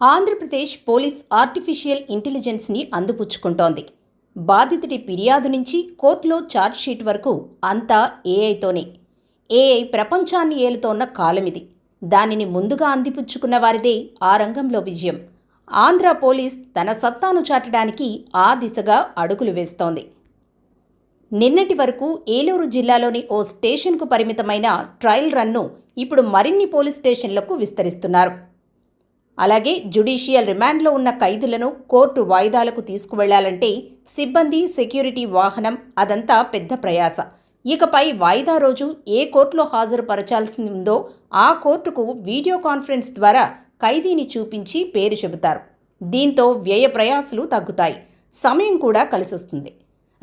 Andhra Pradesh police artificial ఇంటెలిజెన్స్ని అందిపుచ్చుకుంటోంది. బాధితుడి ఫిర్యాదు నుంచి కోర్టులో ఛార్జ్షీట్ వరకు అంతా ఏఐతోనే. ఏఐ ప్రపంచాన్ని ఏలుతోన్న కాలమిది. దానిని ముందుగా అందిపుచ్చుకున్న వారిదే ఆ రంగంలో విజయం. ఆంధ్ర పోలీస్ తన సత్తాను చాటడానికి ఆ దిశగా అడుగులు వేస్తోంది. నిన్నటి వరకు ఏలూరు జిల్లాలోని ఓ స్టేషన్కు పరిమితమైన ట్రయల్ రన్ను ఇప్పుడు మరిన్ని పోలీస్ స్టేషన్లకు విస్తరిస్తున్నారు. అలాగే జుడిషియల్ రిమాండ్లో ఉన్న ఖైదులను కోర్టు వాయిదాలకు తీసుకువెళ్ళాలంటే సిబ్బంది సెక్యూరిటీ వాహనం అదంతా పెద్ద ప్రయాస. ఇకపై వాయిదా రోజు ఏ కోర్టులో హాజరుపరచాల్సి ఉందో ఆ కోర్టుకు వీడియో కాన్ఫరెన్స్ ద్వారా ఖైదీని చూపించి పేరు చెబుతారు. దీంతో వ్యయ ప్రయాసలు తగ్గుతాయి. సమయం కూడా కలిసొస్తుంది.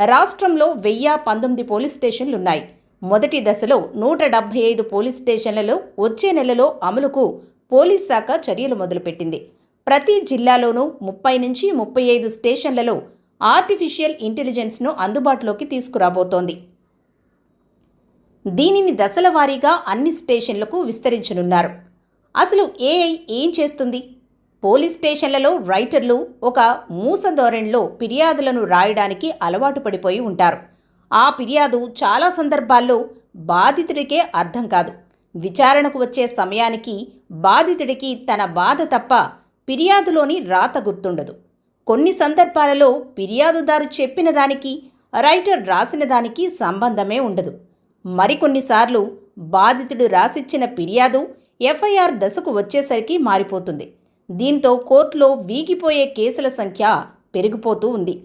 రాష్ట్రంలో వెయ్యి పంతొమ్మిది పోలీస్ స్టేషన్లున్నాయి. మొదటి దశలో నూట డెబ్బై ఐదు పోలీస్ స్టేషన్లలో వచ్చే నెలలో అమలుకు పోలీస్ శాఖ చర్యలు మొదలుపెట్టింది. ప్రతి జిల్లాలోనూ ముప్పై నుంచి ముప్పై ఐదు స్టేషన్లలో ఆర్టిఫిషియల్ ఇంటెలిజెన్స్ను అందుబాటులోకి తీసుకురాబోతోంది. దీనిని దశల వారీగా అన్ని స్టేషన్లకు విస్తరించనున్నారు. అసలు ఏఐ ఏం చేస్తుంది? పోలీస్ స్టేషన్లలో రైటర్లు ఒక మూస ధోరణిలో ఫిర్యాదులను రాయడానికి అలవాటు పడిపోయి ఉంటారు. ఆ ఫిర్యాదు చాలా సందర్భాల్లో బాధితుడికే అర్థం కాదు. విచారణకు వచ్చే సమయానికి బాధితుడికి తన బాధ తప్ప ఫిర్యాదులోని రాత గుర్తుండదు. కొన్ని సందర్భాలలో ఫిర్యాదుదారు చెప్పిన దానికి రైటర్ రాసిన దానికి సంబంధమే ఉండదు. మరికొన్నిసార్లు బాధితుడు రాసిచ్చిన ఫిర్యాదు ఎఫ్ఐఆర్ దశకు వచ్చేసరికి మారిపోతుంది. దీంతో కోర్టులో వీగిపోయే కేసుల సంఖ్య పెరిగిపోతూ ఉంది.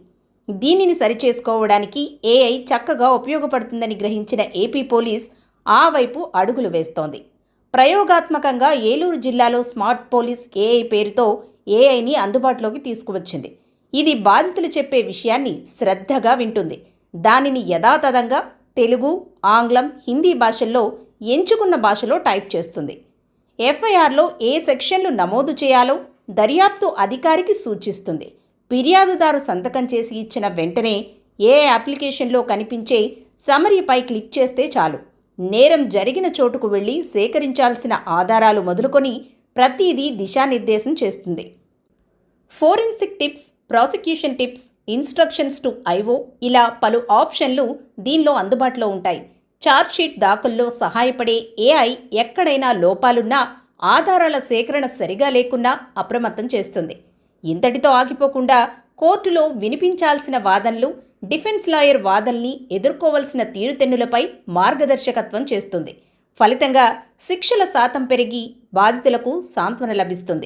దీనిని సరిచేసుకోవడానికి ఏఐ చక్కగా ఉపయోగపడుతుందని గ్రహించిన ఏపీ పోలీస్ ఆ వైపు అడుగులు వేస్తోంది. ప్రయోగాత్మకంగా ఏలూరు జిల్లాలో స్మార్ట్ పోలీస్ ఏఐ పేరుతో ఏఐని అందుబాటులోకి తీసుకువచ్చింది. ఇది బాధితులు చెప్పే విషయాన్ని శ్రద్ధగా వింటుంది. దానిని యథాతథంగా తెలుగు ఆంగ్లం హిందీ భాషల్లో ఎంచుకున్న భాషలో టైప్ చేస్తుంది. ఎఫ్ఐఆర్లో ఏ సెక్షన్లు నమోదు చేయాలో దర్యాప్తు అధికారికి సూచిస్తుంది. ఫిర్యాదుదారు సంతకం చేసి ఇచ్చిన వెంటనే ఏ అప్లికేషన్లో కనిపించే సమరీపై క్లిక్ చేస్తే చాలు. నేరం జరిగిన చోటుకు వెళ్ళి సేకరించాల్సిన ఆధారాలు మొదలుకొని ప్రతిదీ దిశానిర్దేశం చేస్తుంది. Forensic tips prosecution tips instructions to IO ఇలా పలు ఆప్షన్లు దీనిలో అందుబాటులో ఉంటాయి. ఛార్జ్షీట్ దాఖల్లో సహాయపడే ఏఐ ఎక్కడైనా లోపాలున్నా ఆధారాల సేకరణ సరిగా లేకున్నా అప్రమత్తం చేస్తుంది. ఇంతటితో ఆగిపోకుండా కోర్టులో వినిపించాల్సిన వాదనలు డిఫెన్స్ లాయర్ వాదల్ని ఎదుర్కోవలసిన తీరుతెన్నులపై మార్గదర్శకత్వం చేస్తుంది. ఫలితంగా శిక్షల శాతం పెరిగి బాధితులకు సాంత్వన లభిస్తుంది.